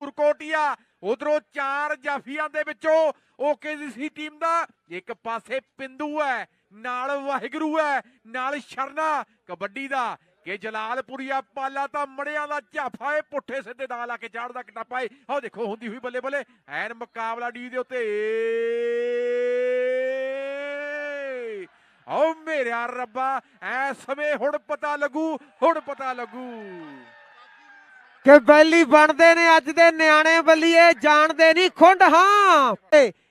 ਕੁਰਕੋਟੀਆ, ਉਧਰੋਂ ਚਾਰ ਜਾਫੀਆਂ ਦੇ ਵਿੱਚੋਂ ਓਕੇਜੀਸੀ ਟੀਮ ਦਾ। ਇੱਕ ਪਾਸੇ ਪਿੰਦੂ ਹੈ, ਨਾਲ ਵਾਹਿਗੁਰੂ ਹੈ, ਨਾਲ ਸ਼ਰਨਾ ਕਬੱਡੀ ਦਾ। ਕਿ ਜਲਾਲਪੁਰੀਆ ਪਾਲਾ ਤਾਂ ਮੜਿਆਂ ਦਾ ਝਾਫਾ ਏ, ਪੁੱਠੇ ਸਿੱਧੇ ਦਾ ਲਾ ਕੇ ਚਾੜਦਾ ਕਟਾਪਾ ਏ ਆਹ ਦੇਖੋ, ਹੁੰਦੀ ਹੋਈ ਬੱਲੇ ਬੱਲੇ ਐਨ ਮੁਕਾਬਲਾ ਡੀ ਦੇ ਉੱਤੇ। ਆਓ ਮੇਰਿਆ ਰੱਬਾ, ਐ ਸਮੇਂ ਹੁਣ ਪਤਾ ਲੱਗੂ, ਹੁਣ ਪਤਾ ਲੱਗੂ। ਕਿ ਬੈਲੀ ਬਣਦੇ ਨੇ ਅੱਜ ਦੇ ਨਿਆਣੇ ਬੱਲੀਏ ਜਾਣਦੇ ਨਹੀਂ ਖੁੰਡ ਹਾਂ।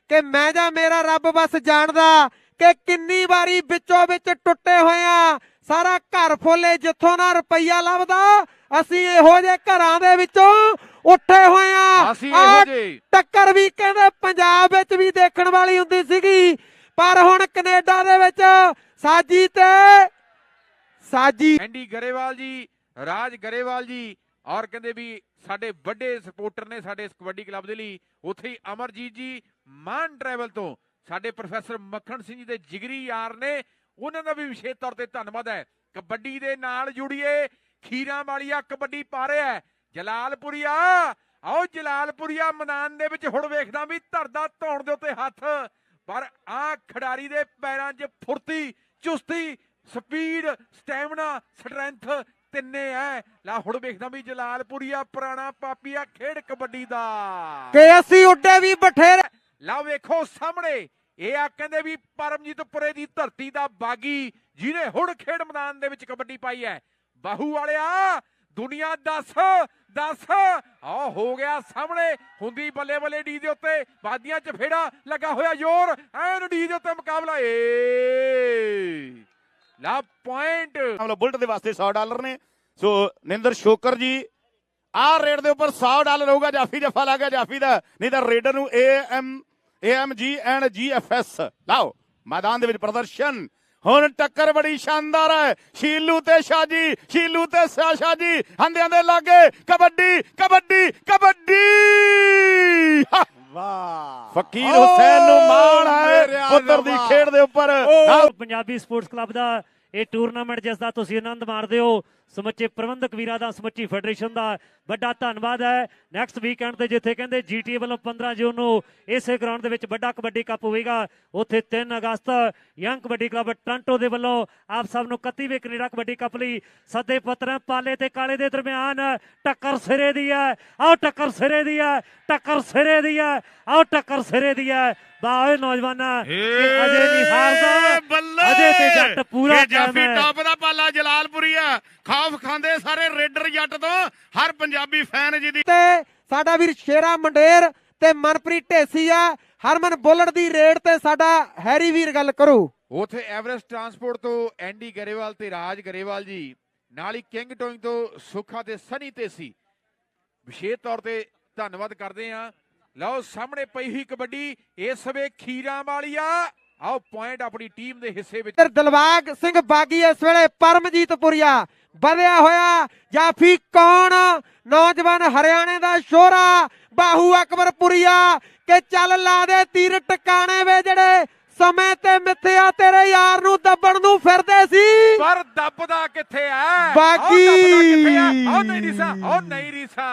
ਕਿ ਮੈਂ ਜਾਂ ਮੇਰਾ ਰੱਬ ਬਸ ਜਾਣਦਾ ਕਿ ਕਿੰਨੀ ਵਾਰੀ ਵਿੱਚੋਂ ਵਿੱਚ ਟੁੱਟੇ ਹੋਇਆ ਸਾਰਾ ਘਰ ਫੋਲੇ ਜਿੱਥੋਂ ਨਾ ਰੁਪਈਆ ਲੱਭਦਾ ਅਸੀਂ ਇਹੋ ਜਿਹੇ ਘਰਾਂ ਦੇ ਵਿੱਚੋਂ ਉੱਠੇ ਹੋਏ ਆ। ਅਸੀਂ ਆਹ ਇਹੋ ਜਿਹੇ। ਟੱਕਰ ਵੀ ਕਹਿੰਦੇ ਪੰਜਾਬ ਵਿੱਚ ਵੀ ਦੇਖਣ ਵਾਲੀ ਹੁੰਦੀ ਸੀਗੀ। ਪਰ ਹੁਣ ਕੈਨੇਡਾ ਦੇ ਵਿੱਚ ਸਾਜੀ ਤੇ ਸਾਜੀ ਐਂਡੀ ਗਰੇਵਾਲ ਜੀ ਰਾਜ ਗਰੇਵਾਲ ਜੀ ਔਰ ਕਹਿੰਦੇ ਵੀ ਸਾਡੇ ਵੱਡੇ ਸਪੋਰਟਰ ਨੇ ਸਾਡੇ ਇਸ ਕਬੱਡੀ ਕਲੱਬ ਦੇ ਲਈ ਉੱਥੇ ਹੀ ਅਮਰਜੀਤ ਜੀ, ਮਾਨ ਟਰੈਵਲ ਤੋਂ ਸਾਡੇ ਪ੍ਰੋਫੈਸਰ ਮੱਖਣ ਸਿੰਘ ਜੀ ਦੇ ਜਿਗਰੀ ਯਾਰ ਨੇ, ਉਹਨਾਂ ਦਾ ਵੀ ਵਿਸ਼ੇਸ਼ ਤੌਰ ਤੇ ਧੰਨਵਾਦ ਹੈ। ਕਬੱਡੀ ਦੇ ਨਾਲ ਜੁੜੀਏ, ਖੀਰਾਂ ਵਾਲੀਆ ਕਬੱਡੀ ਪਾ ਰਿਹਾ ਹੈ। ਜਲਾਲਪੁਰੀਆ, ਆਓ ਜਲਾਲਪੁਰੀਆ ਮੈਦਾਨ ਦੇ ਵਿੱਚ ਹੁਣ ਵੇਖਦਾ ਵੀ ਧਰਦਾ ਧੌਣ ਦੇ ਉੱਤੇ ਹੱਥ, ਪਰ ਆ ਖਿਡਾਰੀ ਦੇ ਪੈਰਾਂ 'ਚ ਫੁਰਤੀ, ਚੁਸਤੀ, ਸਪੀਡ, ਸਟੈਮਿਨਾ, ਸਟਰੈਂਥ ਤਿੰਨੇ ਐ। ਲਾ ਹੁਣ ਵੇਖਦਾ ਵੀ ਜਲਾਲਪੁਰੀਆ ਪੁਰਾਣਾ ਪਾਪੀਆ ਖੇਡ ਕਬੱਡੀ ਦਾ। ਕਿ ਅਸੀਂ ਉੱਡੇ ਵੀ ਬਠੇਰੇ। ਲਾ ਵੇਖੋ ਸਾਹਮਣੇ ਇਹ ਆ ਕਹਿੰਦੇ ਵੀ ਪਰਮਜੀਤਪੁਰੇ ਦੀ ਧਰਤੀ ਦਾ ਬਾਗੀ ਜਿਹਨੇ ਹੁਣ ਖੇਡ ਮੈਦਾਨ ਦੇ ਵਿੱਚ ਕਬੱਡੀ ਪਾਈ ਹੈ ਬਾਹੂ ਵਾਲਿਆ ਦੁਨੀਆ ਦੱਸ ਦੱਸ। ਆ ਹੋ ਗਿਆ ਸਾਹਮਣੇ ਹੁੰਦੀ ਬੱਲੇ ਬੱਲੇ ਡੀ ਦੇ ਉੱਤੇ ਬਾਦੀਆਂ ਚ ਫੇੜਾ ਲੱਗਾ ਹੋਇਆ ਜ਼ੋਰ ਐਨ ਡੀ ਦੇ ਉੱਤੇ ਮੁਕਾਬਲਾ ਏ। ਲਾ ਪੁਆਇੰਟ ਮਾਮਲਾ ਬੁਲਟ ਦੇ ਵਾਸਤੇ 100 ਡਾਲਰ ਨੇ। ਸੋ ਨਿੰਦਰ ਸ਼ੋਕਰ ਜੀ ਆਹ ਰੇਟ ਦੇ ਉੱਪਰ 100 ਡਾਲਰ ਹੋਊਗਾ ਜਾਫੀ ਜਫਾ ਲਾ ਗਿਆ ਜਾਫੀ ਦਾ। ਨਹੀਂ ਤਾਂ ਰੇਡਰ ਨੂੰ ਏਐਮ ਏਐਮਜੀ ਐਂਡ ਜੀਐਫਐਸ ਲਾਓ ਮੈਦਾਨ ਦੇ ਵਿੱਚ ਪ੍ਰਦਰਸ਼ਨ। ਹੁਣ ਟੱਕਰ ਬੜੀ ਸ਼ਾਨਦਾਰ ਹੈ। ਸ਼ੀਲੂ ਤੇ ਸ਼ਾਜੀ ਸ਼ੀਲੂ ਤੇ ਸ਼ਾਜੀ ਹੰਦਿਆਂ ਦੇ ਲਾਗੇ। ਕਬੱਡੀ ਕਬੱਡੀ ਕਬੱਡੀ! ਵਾਹ। ਫਕੀਰ ਹੁਸੈਨ ਨੂੰ ਮਾਣ ਹੈ ਪੁੱਤਰ ਦੀ। ਖੇਡ ਦੇ ਉੱਪਰ। ਪੰਜਾਬੀ ਸਪੋਰਟਸ ਕਲੱਬ ਦਾ ਇਹ ਟੂਰਨਾਮੈਂਟ ਜਿਸ ਦਾ ਤੁਸੀਂ ਆਨੰਦ ਮਾਣਦੇ ਹੋ ਸਮੁੱਚੇ ਪ੍ਰਬੰਧਕ ਵੀਰਾਂ ਦਾ ਸਮੁੱਚੀ ਫੈਡਰੇਸ਼ਨ ਦਾ ਵੱਡਾ ਧੰਨਵਾਦ ਹੈ। ਨੈਕਸਟ ਵੀਕਐਂਡ ਤੇ ਜਿੱਥੇ ਕਹਿੰਦੇ ਜੀਟੀਏ ਵੱਲੋਂ 15 ਜੂਨ ਨੂੰ ਇਸੇ ਗਰਾਊਂਡ ਦੇ ਵਿੱਚ ਵੱਡਾ ਕਬੱਡੀ ਕੱਪ ਹੋਵੇਗਾ ਉੱਥੇ 3 ਅਗਸਤ ਯੰਗ ਕਬੱਡੀ ਕਲੱਬ ਟ੍ਰਾਂਟੋ ਦੇ ਵੱਲੋਂ ਆਪ ਸਭ ਨੂੰ 31ਵੇਂ ਕੈਨੇਡਾ ਕਬੱਡੀ ਕੱਪ ਲਈ ਸੱਦੇ ਪੱਤਰ ਪਾਲੇ ਤੇ ਕਾਲੇ ਦੇ ਦਰਮਿਆਨ ਟੱਕਰ ਸਿਰੇ ਦੀ ਹੈ ਆਓ ਟੱਕਰ ਸਿਰੇ ਦੀ ਹੈ ਟੱਕਰ ਸਿਰੇ ਦੀ ਹੈ ਆਓ ਟੱਕਰ ਸਿਰੇ ਦੀ ਹੈ। ਬਾਏ ਨੌਜਵਾਨਾਂ ਅਜੇ ਨਹੀਂ ਹਾਰਦਾ। ਅਜੇ ਤੇ ਜੱਟ ਪੂਰਾ ਜਾਫੀ। ਟਾਪ ਦਾ ਪਾਲਾ ਜਲਾਲਪੁਰੀ ਆ ਖੌਫ ਖਾਂਦੇ ਸਾਰੇ ਰੇਡਰ ਜੱਟ ਤੋਂ ਹਰ ਪੰਜਾਬੀ ਫੈਨ ਜਿਹਦੀ ਤੇ ਸਾਡਾ ਵੀਰ ਸ਼ੇਰਾ ਮੰਡੇਰ ਤੇ ਮਨਪ੍ਰੀਤ ਢੇਸੀ ਆ। ਹਰਮਨ ਬੁੱਲਟ ਦੀ ਰੇਡ ਤੇ ਸਾਡਾ ਹੈਰੀ ਵੀਰ ਗੱਲ ਕਰੂ। ਉਥੇ ਐਵਰੈਸਟ ਟਰਾਂਸਪੋਰਟ ਤੋਂ ਐਂਡੀ ਗਰੇਵਾਲ ਤੇ ਰਾਜ ਗਰੇਵਾਲ ਜੀ ਨਾਲ ਹੀ ਕਿੰਗ ਟੋਇੰਗ ਤੋਂ ਸੁਖਾ ਤੇ ਸਨੀ ਤੇਸੀ ਵਿਸ਼ੇਸ਼ ਤੌਰ ਤੇ ਧੰਨਵਾਦ ਕਰਦੇ ਆ ਲਓ ਸਾਹਮਣੇ ਪਈ ਹੋਈ ਕਬੱਡੀ ਇਸ ਵੇ ਖੀਰਾਂ ਵਾਲੀਆ। ਆਓ ਪੁਆਇੰਟ ਆਪਣੀ ਟੀਮ ਦੇ ਹਿੱਸੇ ਵਿੱਚ। ਤੇ ਦਿਲਬਾਗ ਸਿੰਘ ਬਾਗੀ ਇਸ ਵੇਲੇ ਪਰਮਜੀਤਪੁਰੀਆ ਵਧਿਆ ਹੋਇਆ ਜਾਫੀ ਕੌਣ? ਨੌਜਵਾਨ ਹਰਿਆਣੇ ਦਾ ਸ਼ੋਰਾ ਬਾਹੂ ਅਕਬਰਪੁਰੀਆ ਕਿ ਚੱਲ ਲਾ ਦੇ ਤੀਰ ਟਿਕਾਣੇ ਵੇ ਜਿਹੜੇ ਸਮੇਂ ਤੇ ਮਿੱਥਿਆ ਤੇਰੇ ਯਾਰ ਨੂੰ ਦੱਬਣ ਨੂੰ ਫਿਰਦੇ ਸੀ। ਪਰ ਦੱਬਦਾ ਕਿੱਥੇ ਆ ਬਾਗੀ। ਆਓ ਨਹੀਂ ਰੀਸਾ ਆਓ ਨਹੀਂ ਰੀਸਾ।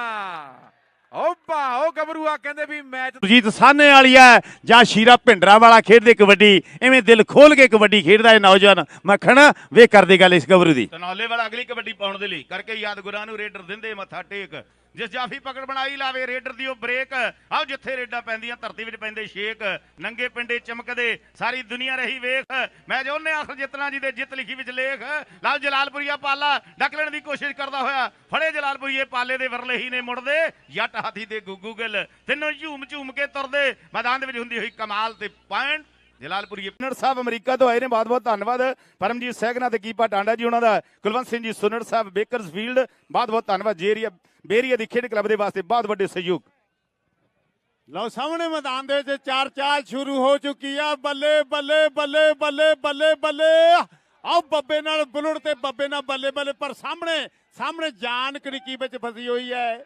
ਓ ਬਾਓ ਗਬਰੂਆ ਕਹਿੰਦੇ ਵੀ ਮੈਚ ਸੁਰਜੀਤ ਸਾਹਨੇ ਵਾਲੀ ਹੈ ਜਾਂ ਸ਼ੀਰਾ ਭਿੰਡਰਾ ਵਾਲਾ ਖੇਡਦੇ ਕਬੱਡੀ ਐਵੇਂ ਦਿਲ ਖੋਲ ਕੇ ਕਬੱਡੀ ਖੇਡਦਾ ਇਹ ਨੌਜਵਾਨ। ਮੱਖਣ ਵੇ ਕਰਦੇ ਗੱਲ ਇਸ ਗੱਭਰੂ ਦੀ। ਤਨੌਲੇ ਵਾਲਾ ਅਗਲੀ ਕਬੱਡੀ ਪਾਉਣ ਦੇ ਲਈ ਕਰਕੇ ਯਾਦ ਗੁਰਾਂ ਨੂੰ ਰੇਡਰ ਦਿੰਦੇ ਮੱਥਾ ਟੇਕ। ਜਿਸ ਜਾਫੀ ਪਕੜ ਬਣਾਈ ਲਾਵੇ, ਰੇਡਰ ਦੀ ਉਹ ਬ੍ਰੇਕ। ਆਓ ਜਿੱਥੇ ਰੇਡਾਂ ਪੈਂਦੀਆਂ, ਧਰਤੀ ਵਿੱਚ ਪੈਂਦੇ ਸ਼ੇਕ ਨੰਗੇ ਪਿੰਡੇ ਚਮਕਦੇ, ਸਾਰੀ ਦੁਨੀਆ ਰਹੀ ਵੇਖ। ਮੈਂ ਜੋ ਉਹਨੇ ਆਖਰ ਜਿੱਤਣਾ ਜੀ ਦੇ ਜਿੱਤ ਲਿਖੀ ਵਿੱਚ ਲੇਖ। ਲਾਲ ਜਲਾਲਪੁਰੀਆ ਪਾਲਾ, ਡੱਕ ਲੈਣ ਦੀ ਕੋਸ਼ਿਸ਼ ਕਰਦਾ ਹੋਇਆ। ਫੜੇ ਜਲਾਲਪੁਰੀਏ ਪਾਲੇ ਦੇ ਵਰਲੇ ਹੀ ਨੇ ਮੁੜਦੇ। ਜੱਟ ਹਾਥੀ ਦੇ ਗੁੱਗੂ ਗਿੱਲ, ਤਿੰਨੋਂ ਝੂਮ ਝੂਮ ਕੇ ਤੁਰਦੇ। ਮੈਦਾਨ ਦੇ ਵਿੱਚ ਹੁੰਦੀ ਹੋਈ ਕਮਾਲ ਤੇ ਪੁਆਇੰਟ। ਜਲਾਲਪੁਰੀ ਸੁਨੜ ਸਾਹਿਬ ਅਮਰੀਕਾ ਤੋਂ ਆਏ ਨੇ, ਬਹੁਤ ਬਹੁਤ ਧੰਨਵਾਦ। ਪਰਮਜੀਤ ਸਹਿਗਨਾ ਤੇ ਕੀਪਾ ਟਾਂਡਾ ਜੀ, ਉਹਨਾਂ ਦਾ, ਕੁਲਵੰਤ ਸਿੰਘ ਜੀ ਸੁਨੜ ਸਾਹਿਬ ਬੇਕਰਸਫੀਲਡ ਬਹੁਤ ਬਹੁਤ ਧੰਨਵਾਦ। ਜੇਰੀਆ, ਬੇਰੀਆ ਦੀ ਖੇਡ ਕਲੱਬ ਦੇ ਵਾਸਤੇ ਬਹੁਤ ਵੱਡੇ ਸਹਿਯੋਗ। ਲਓ, ਸਾਹਮਣੇ ਮੈਦਾਨ ਦੇ ਵਿੱਚ ਚਾਰ ਚਾਲ ਸ਼ੁਰੂ ਹੋ ਚੁੱਕੀ ਆ। ਬੱਲੇ ਬੱਲੇ ਬੱਲੇ ਬੱਲੇ ਬੱਲੇ ਬੱਲੇ। ਆਓ, ਬੱਬੇ ਨਾਲ ਬੁਲਟ ਤੇ ਬੱਬੇ ਨਾਲ ਬੱਲੇ ਬੱਲੇ। ਪਰ ਸਾਹਮਣੇ ਸਾਹਮਣੇ ਜਾਨ ਕੜਕੀ ਵਿੱਚ ਫਸੀ ਹੋਈ ਹੈ।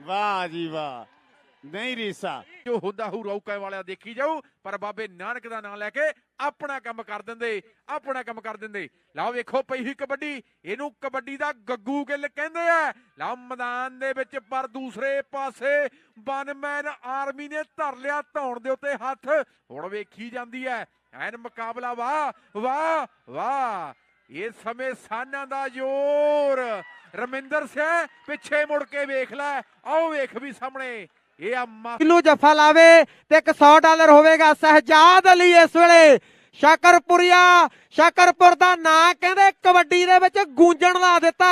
ਵਾਹ ਜੀ ਵਾਹ। ਨਹੀਂ ਰੀਸਾ। ਜੋ ਹੁੰਦਾ ਹੂ ਰੌਕਾ ਵਾਲਿਆ ਦੇਖੀ ਜਾਊ, ਪਰ ਬਾਬੇ ਨਾਨਕ ਦਾ ਨਾਮ ਲੈ ਕੇ ਆਪਣਾ ਕੰਮ ਕਰ ਦਿੰਦੇ, ਆਪਣਾ ਕੰਮ ਕਰ ਦਿੰਦੇ। ਲਓ ਵੇਖੋ ਪਈ ਹੋਈ ਕਬੱਡੀ, ਇਹਨੂੰ ਕਬੱਡੀ ਦਾ ਗੱਗੂ ਗਿੱਲ ਕਹਿੰਦੇ ਆ। ਲਓ ਮੈਦਾਨ ਦੇ ਵਿੱਚ ਪਰ ਦੂਸਰੇ ਪਾਸੇ ਵਨਮੈਨ ਆਰਮੀ ਨੇ ਧਰ ਲਿਆ ਧੌਣ ਦੇ ਉੱਤੇ ਹੱਥ। ਹੁਣ ਵੇਖੀ ਜਾਂਦੀ ਹੈ ਐਨ ਮੁਕਾਬਲਾ, ਵਾਹ ਵਾਹ ਵਾਹ। ਇਹ ਸਮੇਂ ਸਾਨਾਂ ਦਾ ਜ਼ੋਰ। ਰਮਿੰਦਰ ਸਿੰਘ ਪਿੱਛੇ ਮੁੜ ਕੇ ਵੇਖ ਲੈ, ਆਓ ਵੇਖ ਵੀ ਸਾਹਮਣੇ। ਇਹ ਆ ਮਾ- ਕਿਲੋ ਜੱਫਾ ਲਾਵੇ ਤੇ ਇੱਕ 100 ਡਾਲਰ ਹੋਵੇਗਾ ਸਹਜਾਦ ਅਲੀ ਇਸ ਵੇਲੇ। ਸ਼ਾਕਰਪੁਰੀਆ ਸ਼ਾਕਰਪੁਰ ਦਾ ਨਾਂ ਕਹਿੰਦੇ ਕਬੱਡੀ ਦੇ ਵਿੱਚ ਗੂੰਜਣ ਲਾ ਦਿੱਤਾ।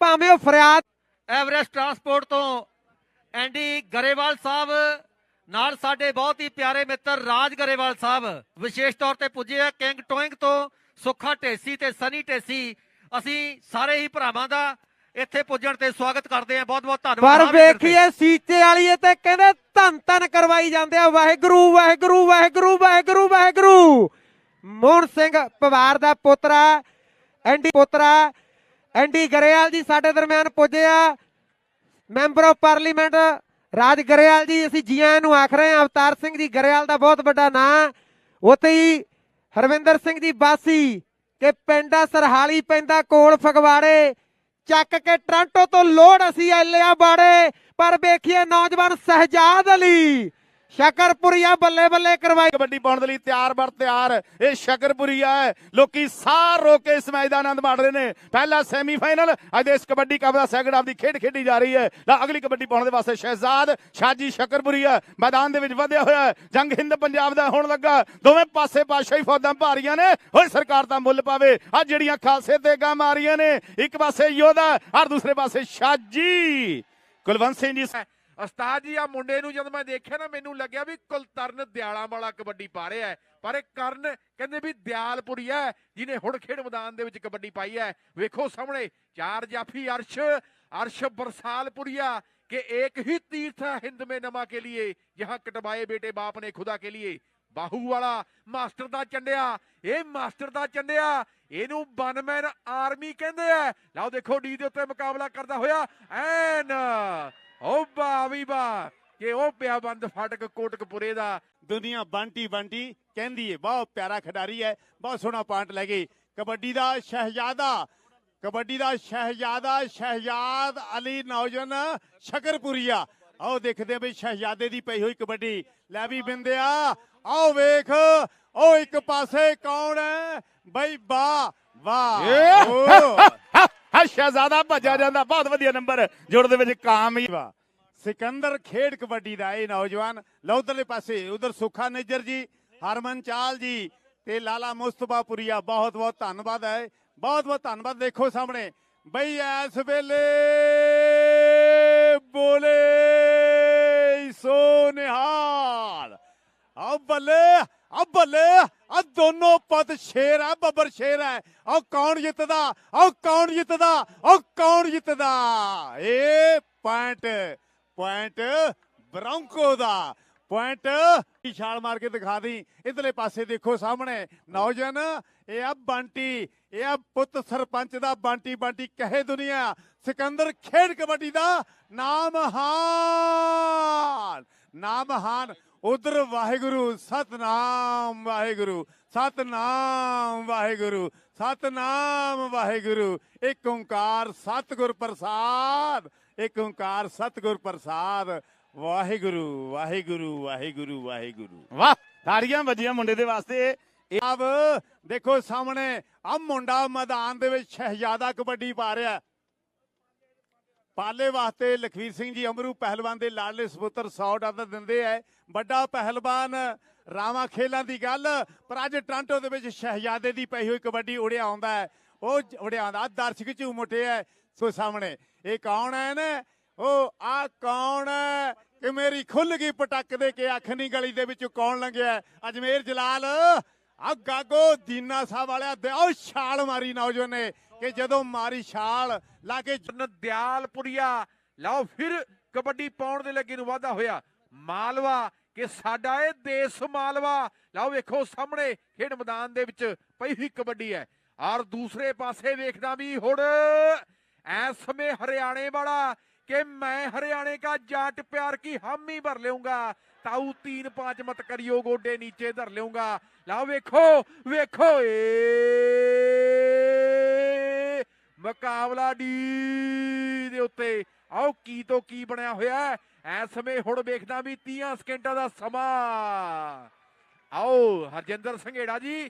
ਭਾਵੇਂ ਉਹ ਫਰਿਆਦ ਐਵਰੈਸਟ ਟਰਾਂਸਪੋਰਟ ਤੋਂ ਐਂਡੀ ਗਰੇਵਾਲ ਸਾਹਿਬ ਨਾਲ ਸਾਡੇ ਬਹੁਤ ਹੀ ਪਿਆਰੇ ਮਿੱਤਰ ਰਾਜ ਗਰੇਵਾਲ ਸਾਹਿਬ ਵਿਸ਼ੇਸ਼ ਤੌਰ ਤੇ ਪੁੱਜੇ ਆ ਕਿੰਗ ਟੋਇੰਗ ਤੋਂ ਸੁੱਖਾ ਢੇਸੀ ਤੇ ਸਨੀ ਢੇਸੀ। ਅਸੀਂ ਸਾਰੇ ਹੀ ਭਰਾਵਾਂ ਦਾ ਇੱਥੇ ਪੁੱਜਣ ਤੇ ਸਵਾਗਤ ਕਰਦੇ ਆ ਬਹੁਤ ਬਹੁਤ ਧੰਨਵਾਦ ਪਰ ਤੇ। ਵੇਖੀਏ ਸੀਚੇ ਵਾਲੀਏ ਤੇ ਕਹਿੰਦੇ ਧੰਨ ਧੰਨ ਕਰਵਾਈ ਜਾਂਦੇ ਆ। ਵਾਹਿਗੁਰੂ ਵਾਹਿਗੁਰੂ ਵਾਹਿਗੁਰੂ ਵਾਹਿਗੁਰੂ ਵਾਹਿਗੁਰੂ। ਮੋਹਨ ਸਿੰਘ ਪਵਾਰ ਦਾ ਪੋਤਰਾ ਐਂਡੀ ਪੋਤਰਾ ਐਂਡੀ ਗਰੇਵਾਲ ਜੀ ਸਾਡੇ ਦਰਮਿਆਨ ਪੁੱਜੇ ਆ। Member of parliament Raj Grewal ji ਅਸੀਂ ਜੀ ਆਇਆਂ ਨੂੰ ਆਖ ਰਹੇ ਹਾਂ। ਅਵਤਾਰ ਸਿੰਘ ਜੀ ਗਰੇਵਾਲ ਦਾ ਬਹੁਤ ਵੱਡਾ ਨਾਂ। ਉੱਥੇ ਹੀ ਹਰਵਿੰਦਰ ਸਿੰਘ ਜੀ ਬਾਸੀ ਕਿ ਪਿੰਡਾ ਸਰਹਾਲੀ ਪੈਂਦਾ ਕੋਲ ਫਗਵਾੜੇ। ਚੱਕ ਕੇ ਟ੍ਰਾਂਟੋ ਤੋਂ ਲੋੜ ਅਸੀਂ ਐਲਿਆ ਬਾੜੇ ਪਰ ਵੇਖੀਏ ਨੌਜਵਾਨ ਸਹਜਾਦ ਅਲੀ। ਸ਼ਕਰਪੁਰੀਆ ਬੱਲੇ ਬੱਲੇ ਕਰਵਾਈ। ਕਬੱਡੀ ਪਾਉਣ ਦੇ ਲਈ ਤਿਆਰ ਬਰ ਤਿਆਰ। ਇਹ ਸ਼ਕਰਪੁਰੀਆ ਹੈ। ਲੋਕੀ ਸਾਰ ਰੋ ਕੇ ਇਸ ਮੈਚ ਦਾ ਆਨੰਦ ਮਾਣ ਰਹੇ ਨੇ। ਪਹਿਲਾ ਸੈਮੀਫਾਈਨਲ। ਅੱਜ ਇਸ ਕਬੱਡੀ ਕੱਪ ਦਾ ਸੈਕਿੰਡ ਹਾਫ ਦੀ ਖੇਡ ਖੇਡੀ ਜਾ ਰਹੀ ਹੈ। ਤਾਂ ਅਗਲੀ ਕਬੱਡੀ ਪਾਉਣ ਦੇ ਵਾਸਤੇ ਸ਼ਹਿਜ਼ਾਦ ਸ਼ਾਜੀ ਸ਼ਕਰਪੁਰੀਆ ਮੈਦਾਨ ਦੇ ਵਿੱਚ ਵਧਿਆ ਹੋਇਆ ਹੈ। ਜੰਗ ਹਿੰਦ ਪੰਜਾਬ ਦਾ ਹੋਣ ਲੱਗਾ। ਦੋਵੇਂ ਪਾਸੇ ਪਾਸ਼ਾਹੀ ਫੌਜਾਂ ਭਾਰੀਆਂ ਨੇ। ਓਏ ਸਰਕਾਰ ਦਾ ਮੁੱਲ ਪਾਵੇ। ਆ ਜਿਹੜੀਆਂ ਖਾਲਸੇ ਤੇ ਗਾਂ ਮਾਰੀਆਂ ਨੇ। ਇੱਕ ਪਾਸੇ ਯੋਧਾ ਔਰ ਦੂਸਰੇ ਪਾਸੇ ਸ਼ਾਜੀ। ਕੁਲਵੰਤ ਸਿੰਘ ਜੀ ਅਸਤਾਦ ਜੀ ਆ ਮੁੰਡੇ ਨੂੰ ਜਦ ਮੈਂ ਦੇਖਿਆ ਨਾ, ਮੈਨੂੰ ਲੱਗਿਆ ਵੀ ਕੁਲਤਰਨ ਦਿਆਲਾ ਵਾਲਾ ਕਬੱਡੀ ਪਾ ਰਿਹਾ ਪਰ ਇਹ ਕਰਨ ਕਹਿੰਦੇ ਵੀ ਦਿਆਲਪੁਰੀ ਹੈ ਜਿਨੇ ਹੁਣ ਖੇਡ ਮੈਦਾਨ ਦੇ ਵਿੱਚ ਕਬੱਡੀ ਪਾਈ ਹੈ। ਵੇਖੋ ਸਾਹਮਣੇ, ਚਾਰ ਜਾਫੀ ਅਰਸ਼ ਅਰਸ਼ ਬਰਸਾਲਪੁਰੀਆ ਕਿ ਇੱਕ ਹੀ ਤੀਰਥ ਹੈ ਹਿੰਦ ਮੇ ਨਮਾ ਕੇ ਲਈ ਜਹਾਂ ਕਟਵਾਏ ਬੇਟੇ ਬਾਪ ਨੇ ਖੁਦਾ ਕੇ ਲਈ ਬਾਹੂ ਵਾਲਾ ਮਾਸਟਰ ਦਾ ਚੰਡਿਆ, ਇਹ ਮਾਸਟਰ ਦਾ ਚੰਡਿਆ, ਇਹਨੂੰ ਬਨਮੈਨ ਆਰਮੀ ਕਹਿੰਦੇ ਆ। ਲਓ ਦੇਖੋ ਡੀ ਦੇ ਉੱਤੇ ਮੁਕਾਬਲਾ ਕਰਦਾ ਹੋਇਆ, ਐਨ ਓ ਵਾਹ ਵੀ ਵਾਹ ਕਿ ਉਹ ਪਿਆ ਬੰਦ ਫਾਟਕ ਕੋਟਕਪੁਰੇ ਦਾ। ਦੁਨੀਆ ਬੰਟੀ ਬੰਟੀ ਕਹਿੰਦੀ ਏ ਬਹੁਤ ਪਿਆਰਾ ਖਿਡਾਰੀ ਹੈ ਬਹੁਤ ਸੋਹਣਾ ਪੁਆਇੰਟ ਲੈ ਗਈ। ਕਬੱਡੀ ਦਾ ਸ਼ਹਿਜ਼ਾਦਾ ਕਬੱਡੀ ਦਾ ਸ਼ਹਿਜ਼ਾਦਾ ਸ਼ਹਿਜ਼ਾਦ ਅਲੀ ਨੌਜਵਾਨ ਸ਼ਕਰਪੁਰੀਆ। ਆਓ ਦੇਖਦੇ ਹਾਂ ਵੀ ਸ਼ਹਿਜ਼ਾਦੇ ਦੀ ਪਈ ਹੋਈ ਕਬੱਡੀ। ਲੈ ਵੀ ਬਿੰਦਿਆ ਆਓ ਵੇਖ ਉਹ ਇੱਕ ਪਾਸੇ ਕੌਣ ਹੈ? ਬਈ ਬਾ ਵਾਹ। ਓ। ਸ਼ਹਿਜ਼ਾਦਾ ਭੱਜਿਆ ਜਾਂਦਾ। ਬਹੁਤ ਵਧੀਆ ਨੰਬਰ ਜੁੜ ਦੇ ਵਿੱਚ ਕਾਮਯਾਬ ਵਾਹ ਸਿਕੰਦਰ ਖੇਡ ਕਬੱਡੀ ਦਾ ਇਹ ਨੌਜਵਾਨ। ਲੌਦਰਲੇ ਪਾਸੇ, ਉਧਰ ਸੁਖਾ ਨਿੱਜਰ ਜੀ, ਹਰਮਨ ਚਾਲ ਜੀ ਤੇ ਲਾਲਾ ਮੁਸਤਫਾਪੁਰੀਆ ਬਹੁਤ ਬਹੁਤ ਧੰਨਵਾਦ ਹੈ। ਬਹੁਤ ਬਹੁਤ ਧੰਨਵਾਦ। ਦੇਖੋ ਸਾਹਮਣੇ, ਬਈ ਇਸ ਵੇਲੇ ਬੋਲੇ ਸੋ ਨਿਹਾਲ ਆ ਬੱਲੇ। ਆ ਬੱਲੇ, ਆ ਦੋਨੋਂ ਪਦ ਸ਼ੇਰ ਆ, ਬੱਬਰ ਸ਼ੇਰ ਹੈ। ਆ ਕੌਣ ਜਿੱਤਦਾ, ਆ ਕੌਣ ਜਿੱਤਦਾ, ਆ ਕੌਣ ਜਿੱਤਦਾ? ਇਹ ਪੁਆਇੰਟ ਪੁਆਇੰਟ ਬ੍ਰੌਂਕੋ ਦਾ। ਪੁਆਇੰਟ ਛਾਲ ਮਾਰ ਕੇ ਦਿਖਾ ਦੀ। ਇਧਰਲੇ ਪਾਸੇ ਦੇਖੋ ਸਾਹਮਣੇ, ਨੌਜਵਾਨ, ਇਹ ਆ ਬੰਟੀ, ਇਹ ਆ ਪੁੱਤ ਸਰਪੰਚ ਦਾ ਬੰਟੀ ਬੰਟੀ ਕਹੇ ਦੁਨੀਆ, ਸਿਕੰਦਰ ਖੇਡ ਕਬੱਡੀ ਦਾ ਨਾਮ ਹਾਨ। ਨਾਮ ਹਾਨ ਉਧਰ ਵਾਹਿਗੁਰੂ ਸਤਨਾਮ ਵਾਹਿਗੁਰੂ ਸਤਨਾਮ ਵਾਹਿਗੁਰੂ ਸਤਨਾਮ ਵਾਹਿਗੁਰੂ। ਇੱਕ ਓੰਕਾਰ ਸਤਿਗੁਰ ਪ੍ਰਸਾਦ ਇੱਕ ਓੰਕਾਰ ਸਤਿਗੁਰ ਪ੍ਰਸਾਦ। ਵਾਹਿਗੁਰੂ ਵਾਹਿਗੁਰੂ ਵਾਹਿਗੁਰੂ ਵਾਹਿਗੁਰੂ। ਵਾਹ ਤਾੜੀਆਂ ਵੱਜੀਆਂ ਮੁੰਡੇ ਦੇ ਵਾਸਤੇ। ਆਬ ਦੇਖੋ ਸਾਹਮਣੇ ਆ ਮੁੰਡਾ ਮੈਦਾਨ ਦੇ ਵਿੱਚ ਸ਼ਹਿਜ਼ਾਦਾ ਕਬੱਡੀ ਪਾ ਰਿਹਾ। ਪਾਲੇ ਵਾਸਤੇ ਲਖਵੀਰ ਸਿੰਘ ਜੀ ਅਮਰੂ ਪਹਿਲਵਾਨ ਦੇ ਲਾਡਲੇ ਸਪੁੱਤਰ 100 ਡਾਲਰ ਦਿੰਦੇ ਐ। ਵੱਡਾ ਪਹਿਲਵਾਨ ਰਾਵਾਂ ਖੇਲਾਂ ਦੀ ਗੱਲ, ਪਰ ਅੱਜ ਟ੍ਰਾਂਟੋ ਦੇ ਵਿੱਚ ਸ਼ਹਿਜ਼ਾਦੇ ਦੀ ਪਈ ਹੋਈ ਕਬੱਡੀ ਉੜਿਆ ਆਉਂਦਾ ਹੈ ਉਹ ਜ- ਉੜਿਆ ਆਉਂਦਾ ਦਰਸ਼ਕ ਝੂਮ ਉੱਠੇ ਐ ਸੋ ਸਾਹਮਣੇ। ਇਹ ਕੌਣ ਹੈ ਨਾ? ਉਹ ਆ ਕੌਣ ਹੈ ਕਿ ਮੇਰੀ ਖੁੱਲ ਗਈ ਪਟਕ ਦੇ ਕੇ ਅੱਖ ਨਹੀਂ ਗਲੀ ਦੇ ਵਿੱਚ ਕੌਣ ਲੰਘਿਆ ਅਜਮੇਰ ਜਲਾਲ ਆ ਗਾਗੋ, ਦੀਨਾ ਸਾਹਿਬ ਵਾਲਿਆ ਦੇ ਉਹ ਛਾਲ ਮਾਰੀ ਨੌਜਵਾਨ ਨੇ ਕਿ ਜਦੋਂ ਮਾਰੀ ਛਾਲ ਲਾ ਕੇ ਦਿਆਲਪੁਰੀਆ ਲਓ ਫਿਰ ਕਬੱਡੀ ਪਾਉਣ ਦੇ ਲੱਗੇ ਨੂੰ ਵਾਧਾ ਹੋਇਆ। ਮਾਲਵਾ, ਕਿ ਸਾਡਾ ਇਹ ਦੇਸ਼ ਮਾਲਵਾ। ਲਓ ਵੇਖੋ ਸਾਹਮਣੇ ਖੇਡ ਮੈਦਾਨ ਦੇ ਵਿੱਚ ਪਈ ਹੋਈ ਕਬੱਡੀ ਹੈ। ਔਰ ਦੂਸਰੇ ਪਾਸੇ ਵੇਖਦਾ ਵੀ ਹੁਣ ਐਸ ਸਮੇਂ ਹਰਿਆਣੇ ਵਾਲਾ कि मैं हरियाणे का जाट प्यार की हम ही भर लूंगा ताऊ तीन पांच मत करियो गोडे नीचे धर लूंगा लाओ वेखो वेखो ए ਮੁਕਾਬਲਾ ਡੀ ਦੇ ਉੱਤੇ ਆਓ ਕੀ ਤੋਂ ਕੀ ਬਣਿਆ ਹੋਇਆ ਹੈ ਐਸ ਸਮੇਂ ਹੁਣ ਵੇਖਦਾ ਵੀ 30 ਸਕਿੰਟਾਂ ਦਾ ਸਮਾਂ ਆਓ ਹਰਜਿੰਦਰ ਸੰਘੇੜਾ ਜੀ